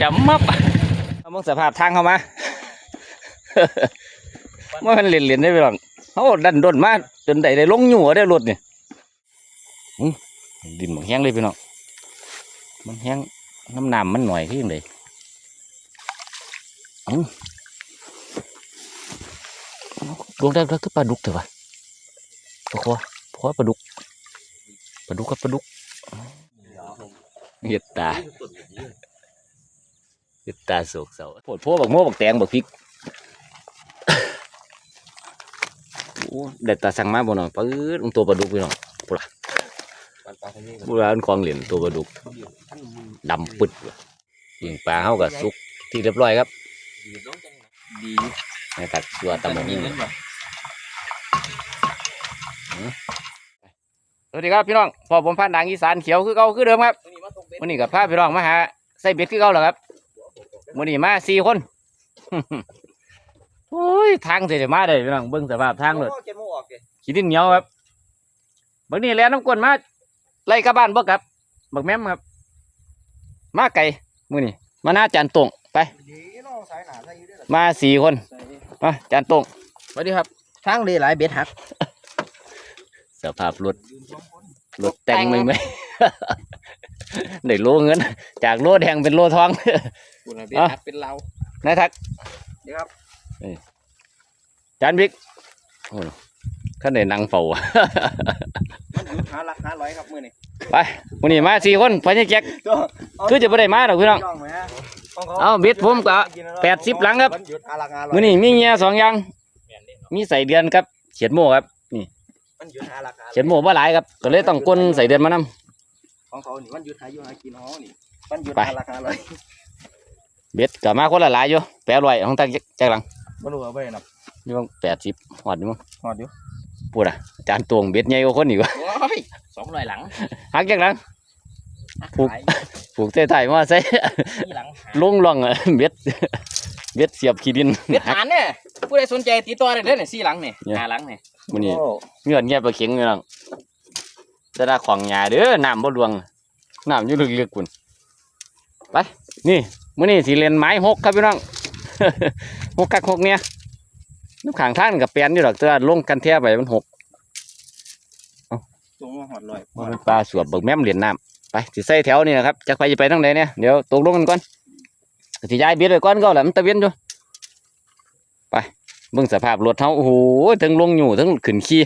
จำมับเอามองสภาพทางเข้ามาว่ามันเล่นๆได้ไปหรอกเขาดันด้นมาจนได้ได้ลงอยู่ได้รถนี่อื้อดินมันแห้งเลยพี่น้องมันแห้งน้ำน้ำมันหน่อยขึ้นเลยอื้อดวงได้แล้วคือปลาดุกเถอะวะปลาคอปลาคอปลาดุกปลาดุกครับปลาดุก เห็ดตาเห็ดตาโศกเศร้าปวดพวกบักโม่บักแตงบักพริกโอ้เด็ดตาสั่งมาบ่หน่อยปื๊ดมันตัวปลาดุกพี่น้องปุระปุระมันของเหรียญตัวปลาดุกดำปึดว่ะยิงปลาเข้ากับสุกที่เรียบร้อยครับดีในตักตัวตำบักยิ่งสวัสดีครับพี่น้องพอผมพันดังอีสานเขียวคือเก่าคือเดิมครับ วันนี้กับพาพี่น้องมาหาใส่เบ็ดคือเก่าแล้วครับวันนี้มาสี่คนโอ้ยทางเสียมาได้พี่น้องเบิ่งสภาพทางเลยเก็บหมูออกเลยขี้ดินเหนียวครับบางนี้แล่น้ำกวนมาไล่กลับบ้านบ่ครับบักแม่มครับ มาไก่มื้อนี้มาหน้าจานตรงไปดีเนาะสายหนาใส่อยู่ด้วยมาสี่คนมาจานตรงสวัสดีครับทางเลยหลายเบ็ดหักสภาพรถรถแต่งไม่ไหม ได้โลเงิน จากโลแดงเป็นโลทองคุณเบ็ดหักเป็นเรานายทักนี่ครับจานบิ๊กโอ้ยขั้นได้นั่งเฝ้ามันอยู่หาลักหาร้อยครับมือนี่ไปมื้อนี้มาสี่คนพอจะแจ็คคือจะไม่ได้มาดอกพี่น้องจ้องไหมฮะของเขาเอาเบ็ดผมก็80หลังครับมันหยุดหาลักหาร้อยมื้อนี้มีเงียสองอย่างมีใส่เดือนครับเขียดโม่ครับมันหยุดหาลักหาร้อยเขียดโม่บ่หลายครับก็เลยต้องกลนใส่เดือนมานำ ของเขานี่มันหยุดหาอยู่หากินของเขานี่มันหยุดไปหาลักหาร้อยเบ็ดก็มาคนละหลายอยู่แปดร้อยของทางแจ็คหลังบ่รู้ว่าไปนับนี่มั้งแปดสิบหอดนี่มั้งหอดอยู่พูดอะจานตวงเบ็ดใหญ่กว่าคนอีกวะโอ้ยสองร้อยหลังหักแจ็คหลังผูกขายผูกเส้ไทยมาใส่นี่หลังลงล่องอะเบ็ดเบ็ดเสียบขี้ดินเบ็ดหานเนี่ยผู้ใดสนใจติดต่อได้เด้อเนี่ยสี่หลังเนี่ยเนี่ยหาหลังเนี่ยมื้อนี้เงื่อนแง่ปลาเข็งอยู่นัง จะได้ของหยาเด้อน้ำบ่หลวงน้ำอยู่ลึกๆคุณไปนี่มื้อนี้สิเล่นไม้หกครับพี่น้องหกกักหกเนี่ยน้ำขังท่านกับแปลนอยู่ดอกแต่ว่าลงกันแท้ไปมันหกตรงมาหอดร้อยมันปลาสวบเบิกแม่มเหรียญน้ำไปสิใส่แถวนี่นะครับจะไปจะไปทางใดเนี่ยเดี๋ยวตกลงกันก่อนสิย้ายเบียดไปก่อนก็แหละมันตะเวียนอยู่ไปเบิ่งสภาพรถเฮาโอ้โหทั้งลงอยู่ทั้งขึ้นขี่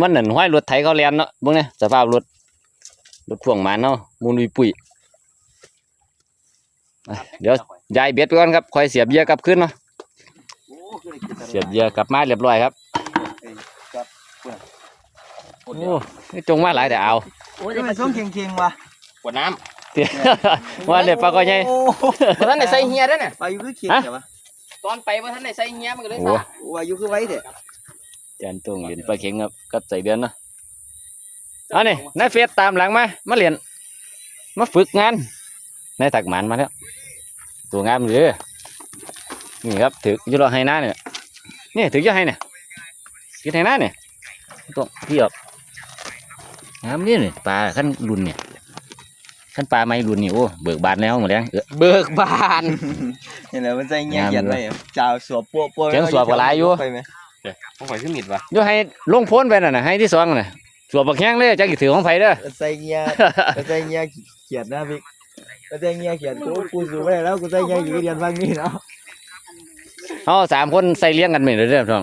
มันนั่นห้อยรถไถเขาแลนเนาะเบิ่งเนี่ยสภาพรถรถพ่วงหมันเนาะมูลอุยปุ๋ยไปเดี๋ยวย้ายเบียดไปก่อนครับคอยเสียบเหยียกลับขึ้นเนาะโอ้คือได้กินแต่เสียบเหยียกลับมาเรียบร้อยครับโอ้โอ้ยจงมาหลายแต่เอาโอ้ยมันช่วงเคียงๆว่ะปวดน้ำว่าเด็ปลาก็ใหญ่โอ้บ่ท่านได้ใส่เฮียด้วยเนี่ยปลาอยู่คือเคียงฮะใช่ปะตอนไปว่าท่านได้ใส่เฮียมันก็เลยโอ้สาว่าอยู่คือไว้เถอะ จานตรงเหรียญปลาเข็งครับกับใส่เดือนเนาะเอานี่นายเฟสตามหลังมามาเรียนมาฝึกงานนายตักหมันมาแล้วตัวงามเลยนี่ครับถือยุโรให้น้าเนี่ยนี่ถือจะให้เนี่ยกินให้น้าเนี่ยตัวพี่ออกงามนี่นี่ปลาขั้นรุนเนี่ยขั้นปลาไม่รุนนี่โอ้เบิกบานแล้วหมดแล้วเบิกบานเห็นแล้วมันใส่เฮียงามเขียนไว้จ้าวสวบปัวปัวเขียนสวบกว่าหลายอยู่ ไปไหมผมขอขึ้นมิดวะอยูให้ลงโพ้นไปน่ะนะให้ที่สองน่ะสวบบักแข้งเลยจะกี่ถือของไฟเด้อใส่เฮียใส่เฮียเขียนนะพี่ใส่เฮียเขียนกูกูสูบไปแล้วกูใส่เฮียอยู่เรียนฟังนี่เนาะเขาสามคนใส่เลี้ยงกันไม่ได้เด้อท้อง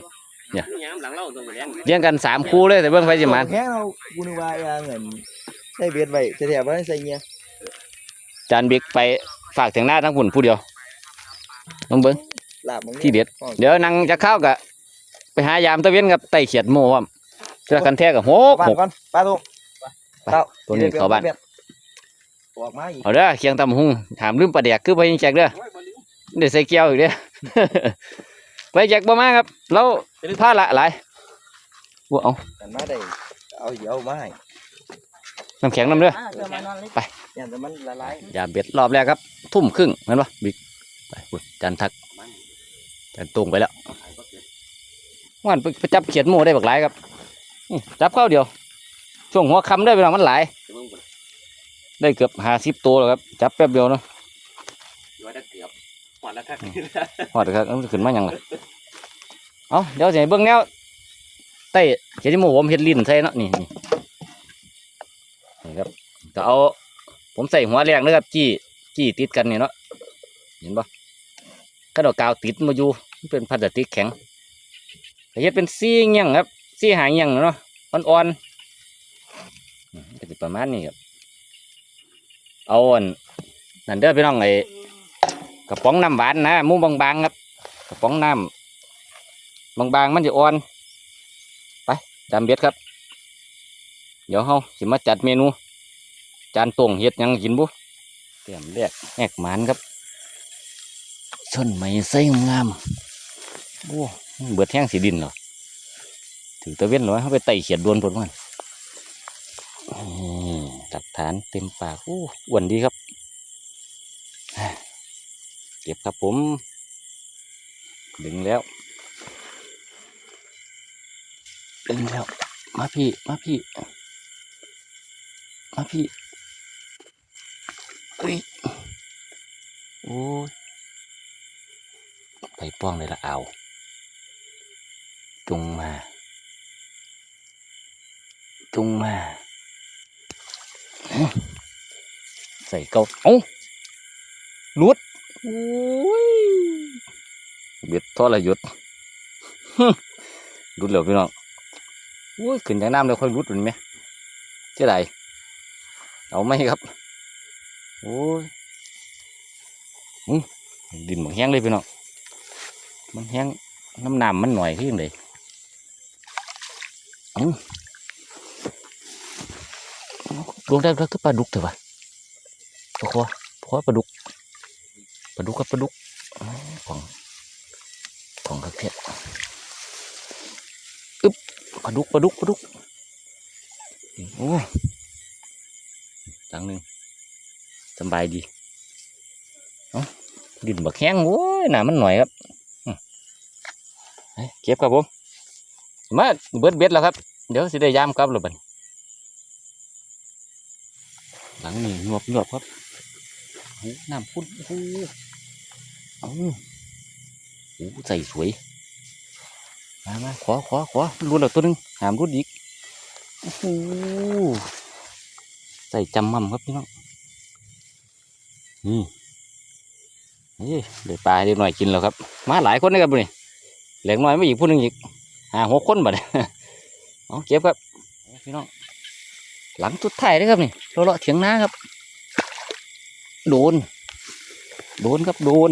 ยามหลังเราตรงเรียนเลี้ยงกันสามคู่เลยแต่เบิ่งไฟจิมันแค่เรากูนึกว่าอย่างเงินใส่เบียดไว้จะแถบว่าใส่เฮียจานบิ๊กไปฝากถึงหน้าทั้งหุ่นผู้เดียวต้องเบิ่งลาบมึงที่เด็ดเดี๋ยวนั่งจะเข้าวกะ ไปหายามตะเวนกับไต่เขียดโม่ว่าเสื้อกันแท้กับหกบ้านหกก่อนป้าตุ้งตัวนี้เข้าบ้านออกมาอีกเอาเด้อเคียงตำหุงถามลืมปลาแดกคือไปยิงแจกเด้อเดี๋ยวใส่แก้วอีกเด้อไปแจกบ่มาครับแล้วผ้าละหลายบ่เอากันมาได้เอาเดี๋ยวมาให้น้ำแข็งน้ำเด้อไปอย่างแต่มันละลายอย่าเบ็ดรอบแรกครับ ทุ่มครึ่งเห็นปะบิ๊กไปพุ่นจานทักจานตรงไปแล้ว วันไปไปจับเขียดโม่ได้บักหลายครับนี่จับเข้าเดียว ช่วงหัวคำได้ไปหน่อยมันหลาย ได้เกือบห้าสิบตัวแล้วครับ จับแป๊บเดียวเนาะว่าได้เกือบหมดแล้วครับหอดครับเอาขึ้นมาหยังล่ะเอาเดี๋ยวจะให้เบิ่งแนวใต้เขียนที่หมูผมเฮ็ดลิ้นใส่เนาะนี่นี่นี่ครับก็เอา ผมใส่หัวแรงเลยครับจี้จี้ติดกันนี่เนาะเห็นปะกระดอกกาวติดมาอยู่มันเป็นพลาสติกแข็งก็ เฮ็ดเป็นซี่เงี้ยงครับซี่หางเงี้ยงเนาะอ่อนๆอืมก็จะประมาณนี้ครับเอาอันนั่นเด้อพี่น้องไอ้กระป๋องน้ำหวานนะมุ้งบางๆครับกระป๋องน้ำบางๆมันจะอ่อนไปจำเบ็ดครับ เดี๋ยวเฮาสิมาจัดเมนู จานตวงเฮ็ดยังกินบุเตรียมเรียกแอกหมานครับชนไม่ใส่งามโอ้ เบิดแห้งสีดินเหรอถือตะเวนหรอเขาไปไต่เขียดดวนผลมันหลักฐานเต็มปากอ้อ้วนดีครับ เก็บครับผม ดึงแล้ว ดึงแล้ว มาพี่ มาพี่ มาพี่เอ้ยโอ้ยไปป้องเลยละเอา จงมา จงมาอื้อใส่เกาเอ้าหลุดโอ้ยเบ็ดทอละหยุดรุดแล้วพี่น้องโอ้ยขึ้นจากน้ำแล้วค่อยรุดมันไหมเจ๊ไดเอาไหมครับ โอ้ยอื้อดินมันแห้งเลยพี่น้อง มันแห้งน้ำน้ำมันหน่อยขึ้นเลย อื้อลงได้แล้วก็ปลาดุกเถอะวะพอพอปลาดุกปลาดุกครับปลาดุกของของกระเพาะอึ๊บปลาดุกปลาดุกปลาดุกโอ้ตังหนึ่งสบายดีเอ้ดินบักแห้งโอ้ยหนามันหน่อยครับเก็บครับผม มาเบิดเบ็ดแล้วครับ เดี๋ยวสิได้ยามกลับแล้วบันหลังนี่หนวบหนวบครับโอ้น้ำพุ่นโอ้หเอาโอ้ใส่สวยมามาขอขอขอรุดแล้วตัวหนึงหามรุดอีกโอ้โหใส่จำมั่มครับพี่น้องนี่นี่เดี๋ยวปลาเดี๋ยวหน่อยกินแล้วครับ มาหลายคนนะครับบุนี่เหลือน้อยไม่อีกผู้หนึ่งอีก ห้าหกคนบัดเอาเก็บครับโอ้พี่น้องหลังสุดท้ายเลยครับนี่เราเลาะเถียงนาครับ โดน โดนครับโดน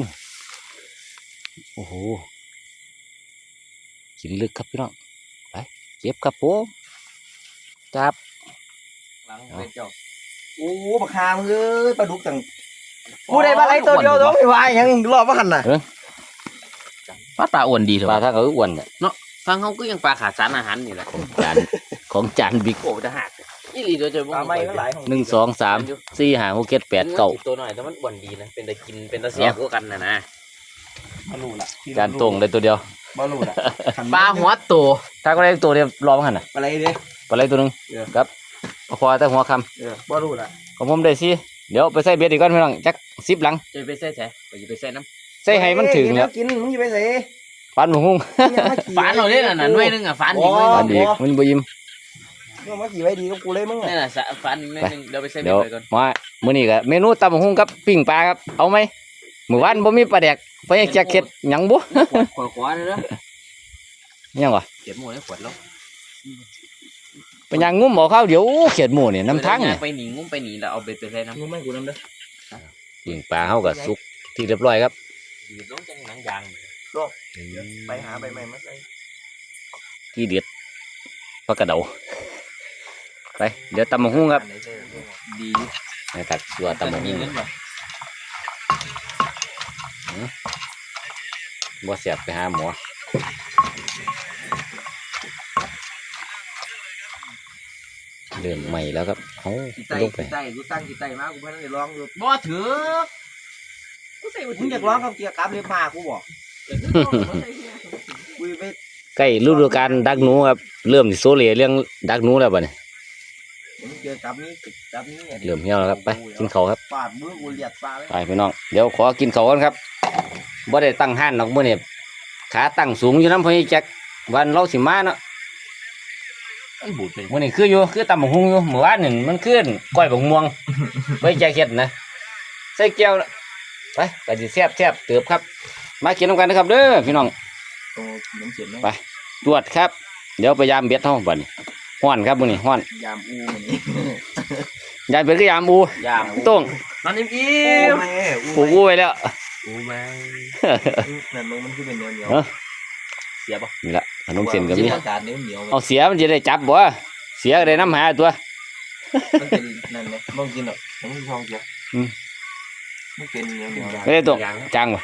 โอ้โหกินลึกครับพี่น้องไปเก็บครับผมจับหลังเป็นเจ้าโอ้ปลาคามงเอ้ยปลาดุกต่างกูได้ปลาไหลตัวเดียวต้องไม่ไหวยังรอบว่าหันน่ะปลาตาอ้วนดีเถปลาอะถ้าเขาอ้วนเนี่ย ฟังเขาก็ยังปลาขาดสารอาหารนี่แหละของจานของจานบิ๊กโอ้จะหักอีหลีเดี๋ยวจะปลาไม่ก็หลายของหนึ่งสองสามสี่ห้าหกเจ็ดแปดเก้าตัวหน่อยแต่มันอ้วนดีนะเป็นตะกินเป็นตะเสียบกว่ากันนะนะบอลูละจานตรงเลยตัวเดียวบอลูละปลาหัวโตถ้าก็ได้ตัวเดียวรอมาหันน่ะปลาไหลเด้ปลาไหลตัวหนึ่งเออครับพอแต่หัวคเออบอลูละำของผมได้สิเดี๋ยวไปใส่เบ็ดอีกก่อนพี่น้องจักสิบหลังจะไปใส่ใส่ไปจะไปใส่น้ใส่ให้มันถึงแล้แล้ววกินมึงจะไปใส่ ฟันหงำฝานเราเนี่ยน่ะหน่วยหนึงอะฝานอีกหน่วยฟันหนึงอีกมันบ่ยิ้มมึงมาขี่ไว้ดีกับกูเลยมึงนี่น่ะสะฝานอีกหน่วยหนึงเดี๋ยวไปใส่เบ็เดี๋ยวดไปก่อนมามื้อนี้ก็เมนูตำบักหุ่งกับปิ้งปลาครับเอาไหมมื้อวานบ่มีปลาแดกไปยังจะเข็ดหยังบ่ขวดขวดเลยเด้อยังวะเก็บหมดในขวดแล้วไปยังงุ้มเอาข้าวเดี๋ยวเขียดหมูเนี่ยน้ำทั้งเนี่เนี่ยไปหนีงุ้มไปหนีแล้วเอาเบ็ดไปใส่น้ำมึงไม่กูน้ำเด้อปิ้งปลาเฮาก็สุกที่เรียบร้อยครับ ดีดลงจังหนังยาง ไปหาใบใหม่มาใส่ที่เด็ดปลากระเดาไป เดี๋ยวตำบักหุ่งครับ ดีนะครับตัวตำบักมีหุ่งเงินบ่บ่เสียบไปหาหมอเริ่มใหม่แล้วครับเอากี่ไตลงไปกี่ไตกูตั้งกี่ไตมากูเพิ่งได้ร้องอยู่บ่ถือกูใส่บ่มึถืงอยากร้องกับเกียร์กราฟเรียบมากูบอกกูไป ใกล้ฤดูกาลดักหนูครับ เริ่มสิโซเลเรื่องดักหนูแล้วบัดนี้ผมเจอกับนี้กับนี้เนี่ยเหลื่อมเหี่ยวแล้วครับไปกินข้าวครับปาดมือกูเหยียดปลาเลยไปพี่น้องเดี๋ยวขอกินข้าวกันครับบ่ได้ตั้งห้านดอกมื้อนี้ขาตั้งสูงอยู่น้ำพญแจ็ควันเราสิมาเนาะมันบูดไปมื้อนี้คืออยู่คือตำบักหุ่งอยู่เมื่อวานนี่มันขึ้นก้อยบักม่วงไว้แจ็คเฮ็ดนะใส่แก้วนะไปก็สิแซ่บแซ่บเติบครับ มากินน้ำกันนะครับเด้อพี่น้องโอ้น้ำเสียไหมไปตรวจครับ เดี๋ยวไปยามเบ็ดเฮาบัดนี้ฮ้อนครับมื้อนี้ฮ้อนยามอูมันนี่ยามเบ็ดคือยามอูยามต้งนอนอิ่มโอ้อิ่มแม่อูผูกอูไว้แล้วโอ้แม่นั่นมึงมันคือเป็นเหนียวเหนียวเอ้อเสียบ่นี่ละขนมเส้นก็มีอากาศเหนียวเหนียวเอาเสียมันจะได้จับบ่เสียก็ได้น้ำหาตัวมันเป็นนั่นไหมบ้องกินหรอกมันไม่ช่องเสียอืมมันเป็นเหนียวเหนียวไม่ได้ตัวยางจังบ่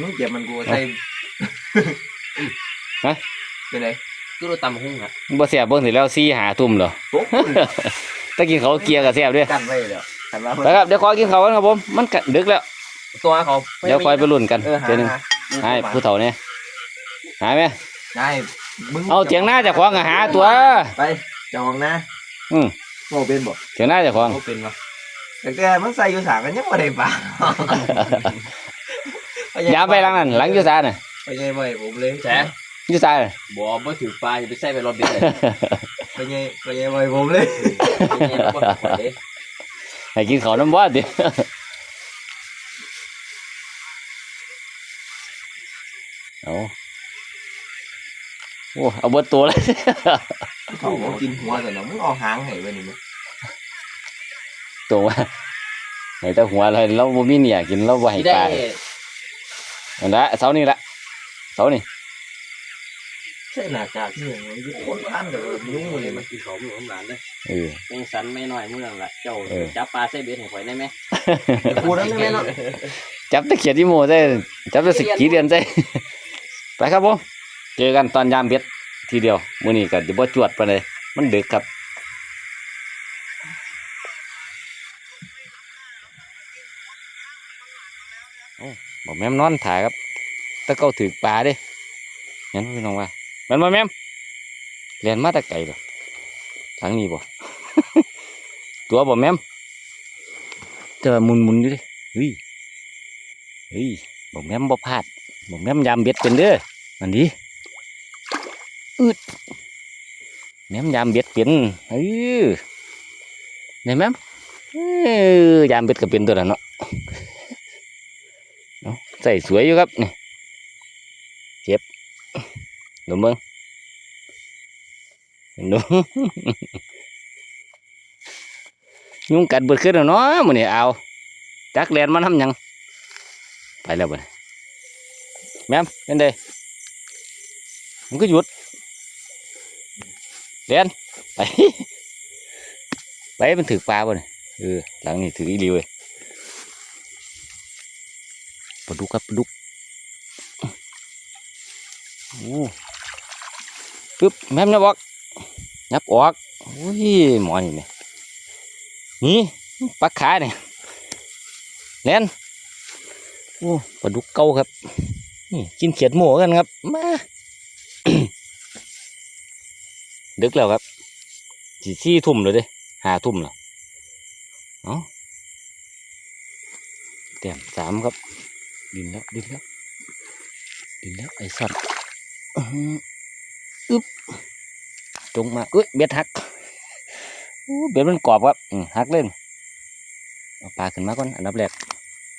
มึงเจ็บมันกูใส่ฮะ เป็นไรคือเราตำหุ้งอะบ่เสียบเบิ่งสิแล้วซี่หาทุ่มเหรอโป๊ะถ้ากินเขาวเกียร์ก็เสียบเด้วยกันไว้แล้วกันว่าไปครับเดี๋ยวขอกินเขาวกันครับผม มันก็ดึกแล้ว ตัวเขาเดี๋ยวคอยไปลุ้นกันเออหาเดี๋ยวหนึงหาให้ผู้เฒ่าเนี่ยหายไหมได้มึงเอาเถียงหน้าเจะของก็หาตัว ไปจองนะอืมโง่เป็นบ่เถียงหน้าเจะของ เขาเป็นวะแต่แต่มันใส่อยู่สามกันยังบ่ได้ปลา อย่าไปหลังนั้นหลังอยุซาน่ะไปไงบ่อยผมเลยแฉอยุซาน่ะบ่บ่ถือปลาอย่าไปใส่ไปรถเบ็ดเลยไปไงไปไงบ่อยผมเลยไม่ใช่บ่ถือปลาเลยให้กินเขาวน้ำบ่ดิเอาโอ้เอาเบิดตัวเลยเขาบอกกินหัวแต่เนาะมึงเอาหางให้ไว้นี่มั้ยตัวว่าไหนแต่หัวอะไรเราบ่มีเนี่ยกินเราบ่ให้ที่ได้ปลา อันละเสานี่ละเสานี่ใช่หน้ากากนี่มันยึดคนพันกับยุ่งเลยมัมันนกินเขาอยู่ข้างหลังเลยเออเป็นสันไม่น้อยเมื่อละเจ้าเออจับปลาใส่เบ็ดให้ข่อยได้ไหมกูนั่นไม่แม่เนาะจับตะเขียดที่โมใส่จับตะสกีเรียนใส่ไปครับผมเจอกันตอนยามเบ็ดทีเดียวมื้อนี้ก็จะบ่จวดปานใดมันดึกครับโอ้ บอกแม่มนอนถ่ายครับแตะเก้าถือปลาเด้เห็นบ่พี่น้องว่าแมันบ่แม่มเรียนมาแตะไกลบ่ทางนี้บ่ตัวบ่แม่มแต่ว่าหมุนๆอยู่เดิเฮ้ยเฮ้ยบอกแม่มบ่พลาดบอกแม่มยามเบ็ดเป็นเด้ออันนี้อึดแม่มยามเบ็ดเป็นเออเนี่ยแม่มเออยามเบ็ดก็เป็นตัวนั้นเนาะเอา ใส่สวยอยู่ครับนี่เก็บดูมึงดูยุงกัดเบิดขึ้นแล้วเนาะมื้อนี้เอาจักแลนมาทำยัง ไปแล้วบ่เนี่ยแม่มเป็นไดมันก็หยุดเรียนไป ไปมันถือปลาบ่เนี่ยเออหลังนี่ถืออีหลีเว้ย ปลาดุกครับปลาดุกโอ้ปึ๊บแม่มยับออกยับออกโอ้ยหมอนี่เนี่ยนี่ปลาขาเนี่ยเรียนโอ้ปลาดุกเก่าครับนี่กินเขียดหมูกันครับมาดึกแล้วครับสีที่ทุ่มเลยด้หาทุ่มแล้วเอาเต็มสามครับ ดินแล้วดินแล้วดินแล้วไอ้สัตว์อื้อหืออึ๊บจงมาเอ้ยเบ็ดหักโอ้เบ็ดมันกรอบครับอืมหักเล่นเอาปลาขึ้นมาก่อนอันดับแรก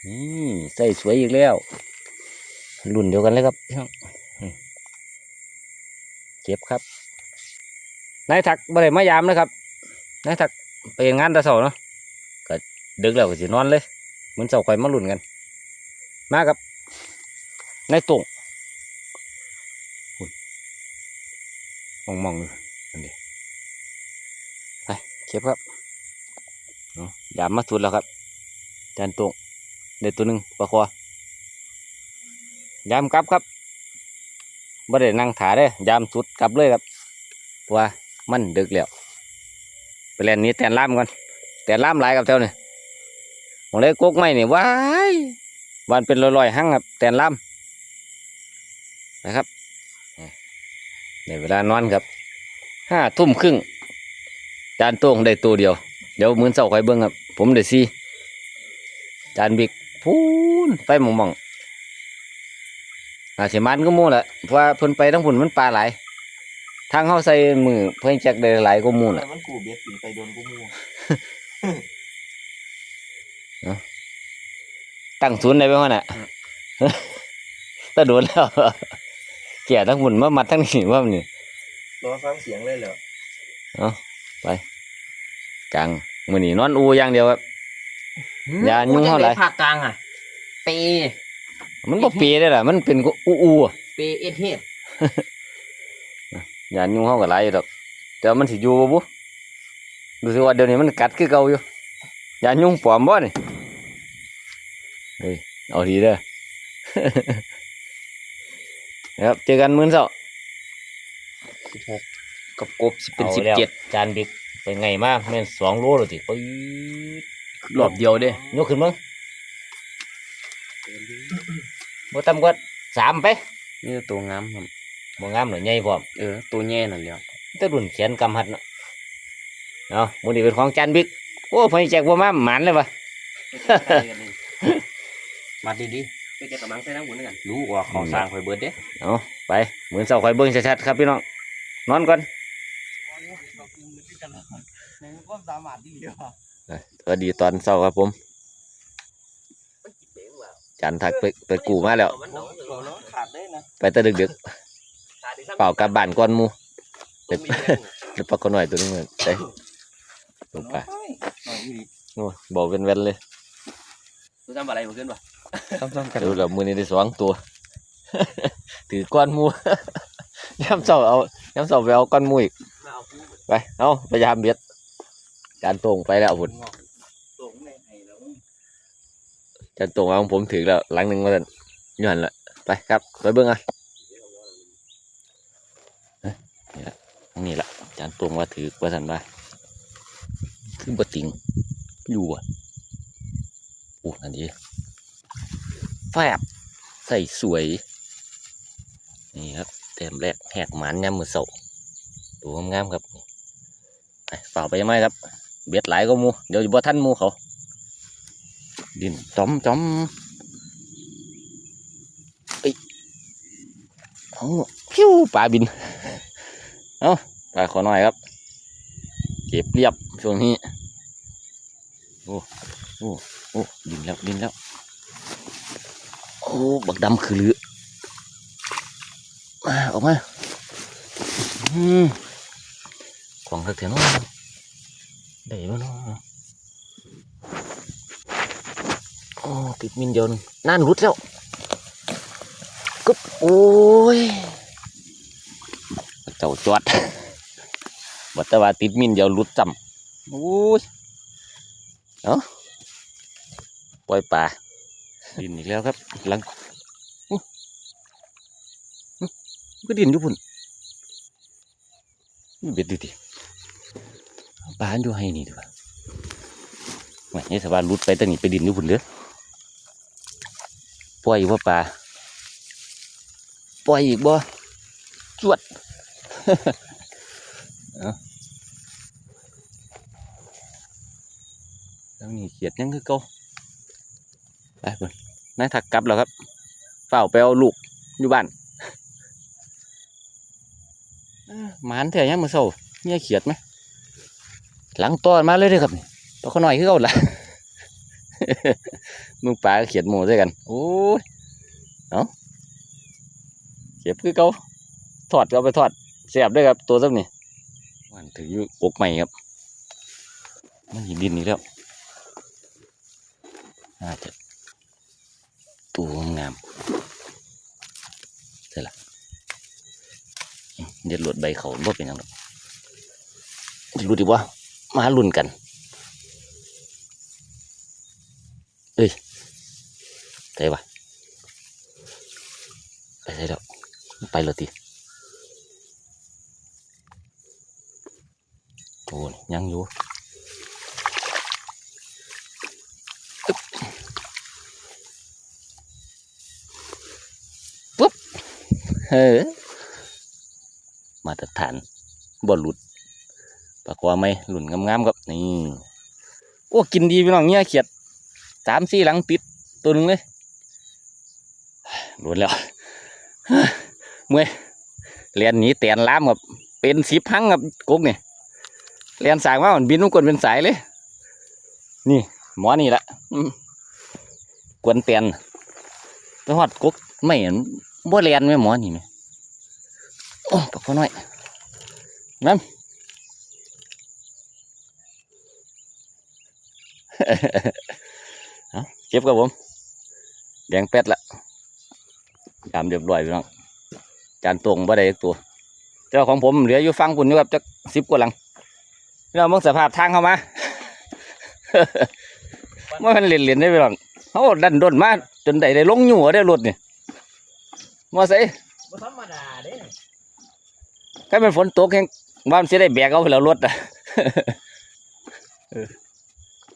นี่ใส่สวยอีกแล้วรุ่นเดียวกันเลยครับพี่น้องอืมเก็บครับนายถักบ่ได้มายามนะครับนายถักไปเฮ็ดงานแตะเสาเนาะก็ดึกแล้วก็สินอนเลยเหมือนเสาไข่มารุ่นกัน มาครับนายตุ่งมองมองๆอยู่อันนี้ไปเก็บครับเนาะยามมาสุดแล้วครับจานตุ่งได้ตัวหนึ่งปลาคอยามกลับครับบ่ได้นั่งถาได้ยามสุดกลับเลยครับเพราะว่ามันดึกแล้วไปเล่นนี้แตนล่ามก่อนแตนล่ามหลายกับเท่านี่ผมเลยกกไม่นี่ว้าย วันเป็นลอยๆหั่งครับแตนล่ามนะครับในเวลานอนครับห้าทุ่มครึ่งจานโต้งได้ตัวเดียว เดี๋ยวมื้อเช้าค่เบิ่งครับ ผมได้สี่จานบิกพูนไปหม่องๆอาเสิมันก็มู่แหละเพราะว่าเพิ่นไปทั้งพุ่นมันปลาหลายทางเฮาใส่มือเพิ่นแจกได้หลายกว่าหมู่น่ะมันกูเบ็ดตีไปโดนกูมู ตั้งศูนย์ได้ไหมวะน่ะตะโดนแล้วแก่ทั้งหมุนมามัดทั้งนี้ว่ามันนี่รอฟังเสียงเลยเหรอจังมื้อนี้นอนอูอย่างเดียวครับ อย่ายุ่งเท่าไหร่ ภาคกลางอะเปมันบ่เปีได้ล่ะ มันเป็นอูอูอะเปเอ็ดเฮ็ดอย่ายุ่งเฮาก็หลายอยู่ดอกแต่ว่ามันสิอยู่บ่บุรู้สึกว่าเดี๋ยวนี้มันกัดคือเก่าอยู่อย่ายุ่งปลอมบ่นี่ เฮ้ยเอาดีเด้อนะครับเจอกันมื้อเช้ากับกบสิเป็นอาสิบแล้วเจ็ดจานบิ๊กเป็นไงมาแม่นสองโลแล้วติปื๊ดรอบเดียวเด้ยกขึ้นมึงบ่ต่ำกว่าสามไปนี่ตัวงามครับบ่งามหน่อยใหญ่พร้อมเออตัวแง่นั่นแหล้วแต่รุ่นแขนกำหัดเนาะเอามื้อนี้เป็นของจานบิ๊กโอ้พ่อแจกบ่มาหมันเลยวะ มาดีดีไปแกกำลังใส่น้ำหุ่นกันรู้ว่าของสร้างคอยเบิดเด้เอาไปมื้อเช้าค่อยเบิ่งชัดๆครับพี่น้องนอนก่อนในความสามารถที่เหลือสวัสดีตอนเช้าครับผมจานทักไปไปกูมาแล้วมันน้องขาดได้นะไปแต่ดึกๆเปล่ากลับบ้านก่อนหมู่เด็กเด็กปลาก็น้อยตัวนึงเหมือนไปลงไปหน่อยอีหลีโอ้ยบอกเป็นแว่นเลยรู้ทำอะไรมาขึ้นปะ ซ้ำๆกันดูแล้วมือนี้ได้สองตัว ถือก้อนมูย้ำเสาเอาย้ำเสาไปเอาก้อนมูอีกมาเอาไปเอาพยายามเบียดจานตรงไปแล้วพุ่นตรงในไห้แล้วจานตรงเอาของผมถือแล้ว หลังหนึ่งมาสั่นย้อนละไปครับไปเบิ้งอะนี่ละนี่ละจานตรงว่าถือว่าสันว่าคือบ่ติงอยู่อะโอ้อันนี้ แฟบใส่สวย นี่ครับเต็มแรกแหกหมันยามมือเสาตัวงามครับเปล่าไปยังไงครับ เบียดหลายก็มูเดี๋ยวจะบ่ทันมูเขา ดินจอมจอมเอ้ยเอาพิ้วปลาบิน เอาปลาขอหน่อยครับ เก็บเรียบช่วงนี้ โอ้โอ้โอ้ดินแล้วดินแล้ว อ้บักดำคือลือมาออกมาอืมของทักเถอะเนาะได้บ่เนาะโอ้ติดมินเดียวนึงนั่นรุดแล้วกึบโอ้ยเจ้าจวดบัดแต่ว่าติดมินเดียวรุดจำโอ้ยเนาะปล่อยปลา ดินอีกแล้วครับหลังก็ดินอยู่พุ่นนี่เบ็ดดูดิปลาอันอยู่ให้นี่ดีกว่าไม่นี่สบายรุดไปตั้งนี่ไปดินอยู่พุ่นเลยปล่อยว่าปลาปล่อยอีกบ่จวดเอาแล้วนี่เขียดยังคือเก่าไปพุ่น นายถักกลับแล้วครับเฝ้าไปเอาลูกอยู่บ้านหมานแท้ยังมือเศร้าเนี่ยเขียดไหมหลังต้อนมาเลยเด้อครับตัวเขาหน่อยคือเขาละมึงปลาเขียดหมูด้วยกันโอ้ยเอาเก็บคือเขาทอดเอาไปทอดเสียบด้วยครับ ตัวซ้ำนี่มันถืออยู่กกใหม่ครับมันหินดินนี่แล้วน่าจะ ตัวงามใช่ละเด็ดหลวดใบเขาบ่เป็นยังหรอกรู้ดิว่ามาลุ่นกัน เอ้ยไปะไปใช่แล้วไปเลยทีโอ้ยยังอยู่อึ๊บปุ๊บ เฮ้มาตรฐานบอลลุดปลาคอไหมหลุนงามๆครับนี่โอ้กินดีพี่น้องเนี่ยเขียดสามสี่หลังติดตัวนึงเลยโดนแล้วเมื่อยเรียนหนีแตนล้ามครับเป็นสิบพังครับกุ๊กเนี่ยเรียนสายว่ามันบินทุกคนเป็นสายเลย นี่ หมอนี่ละกวนเตียนไปหอดกุ๊กไม่เห็น บ่เรียนไหมหมอนี่ไหมโอ้ปากน้อยนั่นเก็บครับผม แดงเป็ดละยามเรียบร้อยพี่น้องจานตรงบ่ได้ตัวเจ้าของผมเหลืออยู่ฟังปุ่นอยู่ครับจักสิบกว่าหลังเรามองสภาพทางเข้ามาว่ามันเล่นเล่นได้พี่น้องเขาดันดนมาจนได้ได้ลงอยู่ได้รถนี่ย มาใส่บ่ธรรมดาเด้ถ้าเป็นฝนตกแห่งว่ามันสิได้แบกเอาไปแล้วรถอะเออ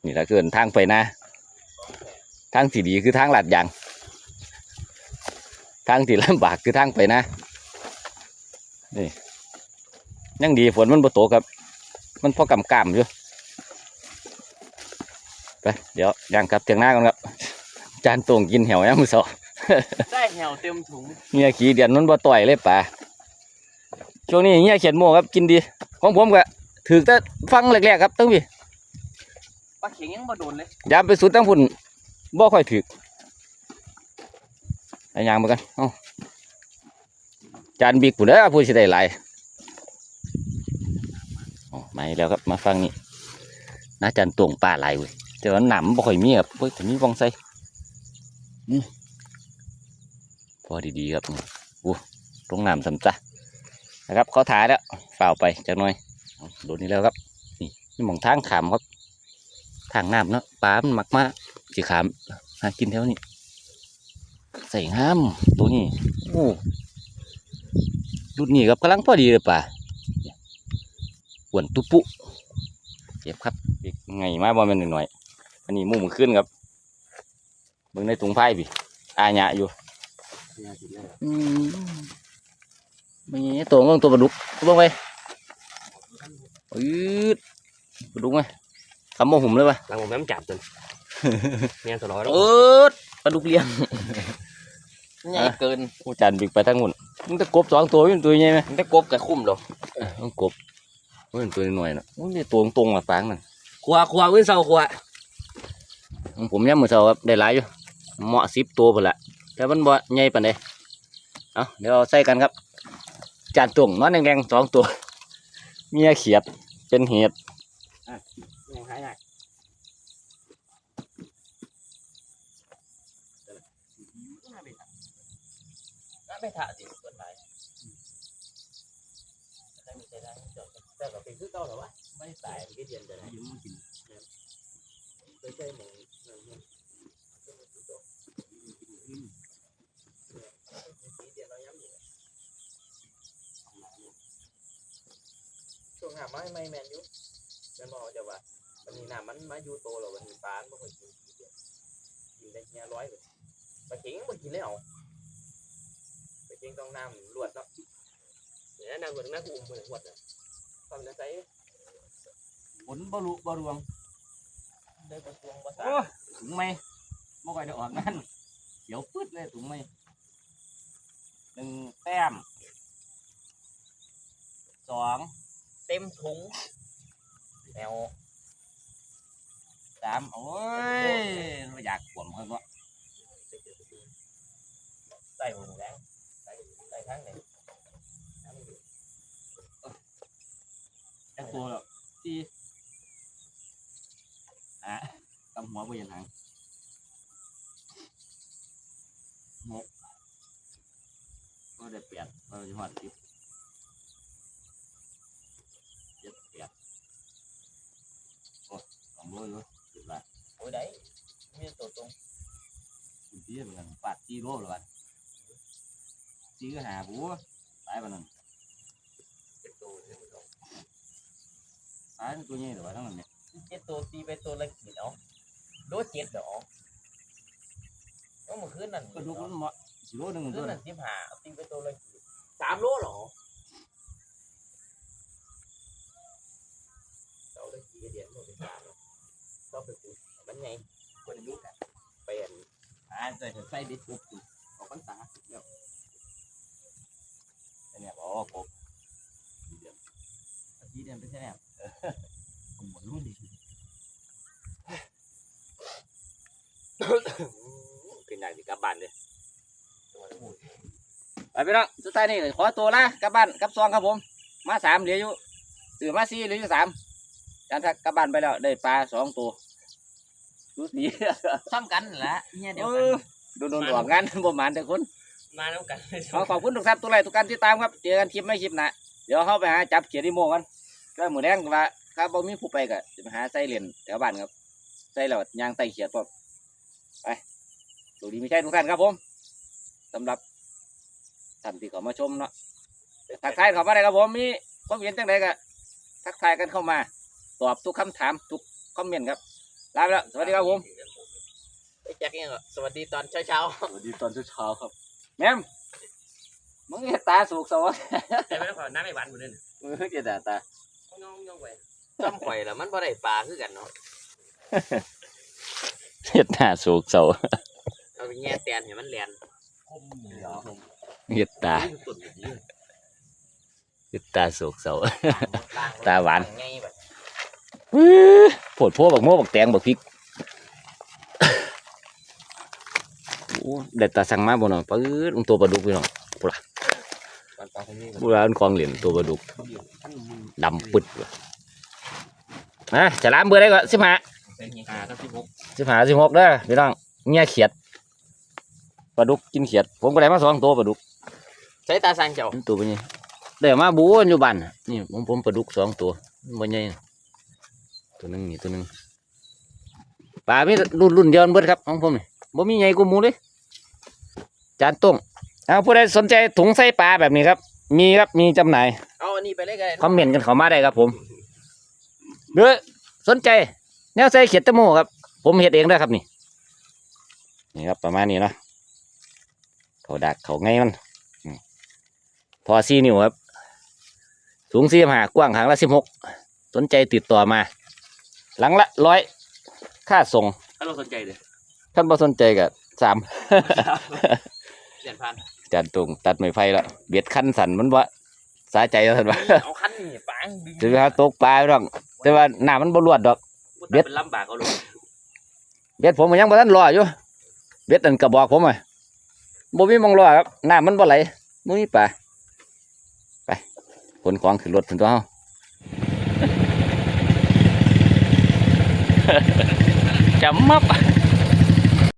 นี่ถ้าเกินทางไปนะทางที่ดีคือทางลาดยางทางที่ลำบากคือทางไปนะนี่ยังดีฝนมันบ่ตกครับ มันพอกำกำอยู่ไปเดี๋ยวย่างกลับเตียงหน้ากันครับ จานตรงกินเหี่ยวยังมือสอง ได้แหวเต็มถุงเงียขี้เดียนมันบ่ต่อยเลยป่าช่วงนี้เงียเขียนโม่ครับกินดี ของผมก็ถือแต่ฟังแรกๆครับตั้งพี่ปลาเข็งยังบ่โดนเลยยามไปสุดตั้งพุ่นบ่ค่อยถือไอ้ยางมากันเอ้าจานบิ๊กผู้เด้อผู้สิได้หลายอ๋อมาอีกแล้วครับมาฟังนี่น่าจานตวงปลาหลายเว้ยแต่ว่าหนำบ่ค่อยมีครับเฮ้ยแต่มีวองใส่นี่ พอดีๆครับโอ้ตรงน้ำสำจ้ะนะครับเขาถ่ายแล้วฝ่าวไปจักหน่อยโดนนี่แล้วครับ นี่นี่มองทางขามครับ ทางน้ำเนาะปลามันมักมากสีขามหากินแถวนี้ใส่ห้ามตัวนี้โอ้รุ่นนี้ครับกำลังพอดีเลยป่ะเนี่ยอ้วนตุปุเจ็บครับไงมาบ่แม่นหน่อยอันนี้มุมขึ้นครับเบิ่งในถุงไพ่พี่อาญะอยู่ อืมมีตัวเบิ่งตัวปลาดุกเบิ่งไปอืดปลาดุกไหมคำโมหุ่มเลยปะหลังผมน้ำจับจนเมียนตลอดเออปลาดุกเลี้ยงใหญ่เกินผู้จันบิ๊กไปทั้งหมดมันจะกบสองตัวมันตัวใหญ่ไหมมันได้กบกับคุ้มหรอมันกบมันตัวหน่อยๆนะมันนี่ตัวตรงๆอะฟางนั่นขวาขวาขึ้นเสาขวาของผมย้ำมือเช้าครับได้หลายอยู่เหมาะสิบตัวพุ่นละ แต่มันบ่ใหญ่ปานใดเอาเดี๋ยวเอาใส่กันครับ จานตวงนอนแดงๆสองตัว เมียเขียดเป็นเห็ดไม่ถ่าสิเปิดไหลได้มีใจได้จอดแต่ก็เป็นคือเก่าหรอวะไม่ตายมันก็เย็นแต่ไหนยืมมันกินไม่ใช่หมู ช่วงหาไม่ไม่แมนยุแมนบอกจะว่าวันนี้น้ำมันมาอยู่โตแล้ววันนี้ปลาไม่ค่อยกินกินเดียวกินได้แค่ร้อยเลยปลาเข็งมันกินเลยเหรอปลาเข็งต้องน้ำรวดเนาะเนี่ยน้ำรวดน้ำกูอุ้มเหมือนหวดอะความจะใส่ผลบรุบรวงได้กระทรวงภาษาถุงไหมบ่ค่อยได้ออกนั่นเขียวปึ๊ดเลยถุงไหม หนึ่งแต้มสองเต็มถุงแนวสามโอ้ยเราอยากขวมเขาเนาะใส่หมูแดงใส่ใส่ข้างไหนแค่ตัวแบบที่อะตำหัวไปยันหางหกก็ ได้แปดเราจะหอดสิบเจ็ดแปดโอ้สองโลอยู่สิบละโอ้ยได้มีตัวตรงคุณพี่เหมือนกันปาดจีโร่หรือเปล่าจีก็หาบัวตายปานนั้นเจ็ดตัวเจ็ดตัวตายตัวใหญ่หรือว่าทั้งนั้นเนี่ยเจ็ดตัวตีไปตัวละกี่เนาะโดเจ็ดเนาะก็เมื่อคืนนั่นก็ดูมันเหมาะ สิโลหนึงของซื้ตัอวน่ะน่ะสิบห้าเอาตีไปตัวละกี่สามโลเหรอเราได้กี่เดียนหมดเป็นสามแล้วเราไปคุยมันไงคนรู้กันเปลี่ยนอ่าแต่จะใส่เบ็ดกบอยู่ออกพรรษาแล้วไอ้เนี่ยบอกว่ากบเดือนอาทิตย์เดือนไปใช่ไหมครับผมหมดรุ่นดิขึ้นหนักสิกลับบ้านเลย ไปพี่น้องสุดท้ายนี่ขอตัวละกลับบ้านกลับซองครับผม มาสามเหลืออยู่ตื่นมาสี่เหลืออยู่สามจานทักกลับบ้านไปแล้วได้ปลาสองตัวดูสี ซ้ำกันละเนี่ยเดียวเอกันอโดนโดนออกงานบ่หมานแต่คนมาแล้วกันขอขอบคุณทุกท่านทุกไลค์ทุกการติดตามครับเจอกันคลิปไม่คลิปหนะเดี๋ยวเข้าไปหาจับเขียดที่โมงกันก็หมูแดงละครับบ่มีผู้ไปก็จะไปหาไส้เหรียญแถวบ้านครับไส้แล้วยางไตเขียดพร้อมไปดูดีไม่ใช่ทุกท่านครับผม สำหรับท่านที่เขามาชมเนาะทักทายเขามาได้ครับผมมีความเห็นจังไดก็ทักทายกันเข้ามา ตอบทุกคำถามทุกคอมเมนต์ครับลาไปแล้วสวัสดีครับผมไอ้แจ็คเนี่ยเหรอสวัสดีตอนเช้าเช้าสวัสดีตอนเช้าครับ แม่มมึงเห็นตาสูกสวะๆแต่ไม่ต้องขอน้ำไม่หวานหมดเลยมึงเห็นตาตาย่องย่องไปซ้ำข่อยแล้วมันบ่ได้ปลาคือกันเนาะเห็ดหน้าสูกเสาเอาไปแง่แตนเห็นมันแลนคม เหรอเห็ดตาตุ่นแบบนี้เห็ดตาสูกเสาตาหวานไงแบบโผดพวกบักโม่บักแตงบักพริกโอ้เด็ดตาสั่งมาบ่เนาะปื้ดลงตัวปลาดุกพี่น้องปลาปลาคนนี้โบราณคลองเหรียญตัวปลาดุกดำปึดว่ะนะจะล้างเบอร์ได้ก็สิบห้าเป็นไงอ่าตั้งที่หกสิบห้าสิบหกเด้อพี่น้องเงี้ยเขียด ปลาดุกกินเขียด ผมก็ได้มาสองตัวปลาดุกใช้ตาสังเจ้าตัวเป็นไงได้มาบูนอยู่บ้านน่ะนี่ผมผมปลาดุกสองตัวมันบ่ใหญ่น่ะตัวหนึงนี่ตัวหนึงปลามีรุ่นรุ่นเดียวกันเบิดครับของผมนี่บ่มีใหญ่กว่าหมูเลยจานต้งเอาผู้ใดสนใจถุงใส่ปลาแบบนี้ครับ มีครับมีจำหน่ายเอาอันนี้ไปเลยกันคอมเมนต์กันเข้ามาได้ครับ ผมหรือสนใจแนวใส่เขียดตะโมครับ ผมเฮ็ดเองด้วยครับนี่นี่ครับประมาณนี้เนาะ เขาดักเขาไงมันอืมพอซีนิ้วครับ สูงสี่หากว้างหางละสิบหกสนใจติดต่อมา หลังละร้อยค่าส่งถ้าเราสนใจเลยท่านบ่สนใจกับสามเจ็ดพันจานตรงตัดไม้ไฟแล้วเบียดคันสันมันว่าสาใจแล้วท่านว่าเอาคันนี่ปังดึงจะไปหาตกปลาพี่น้องแต่ว่าหน้ามันบ่รวดดอกเบ็เบ็ดดเป็นลำบากเอาลูกเบ็ดผมก็ยังบ่ทันรออยู่เบ็ดอันกระบอกผมอะ บ่มีมองรอครับน้ำมันบ่ไหลบ่มีปลาไปขนของขึ้นรถถึงตัวเฮาจำมับ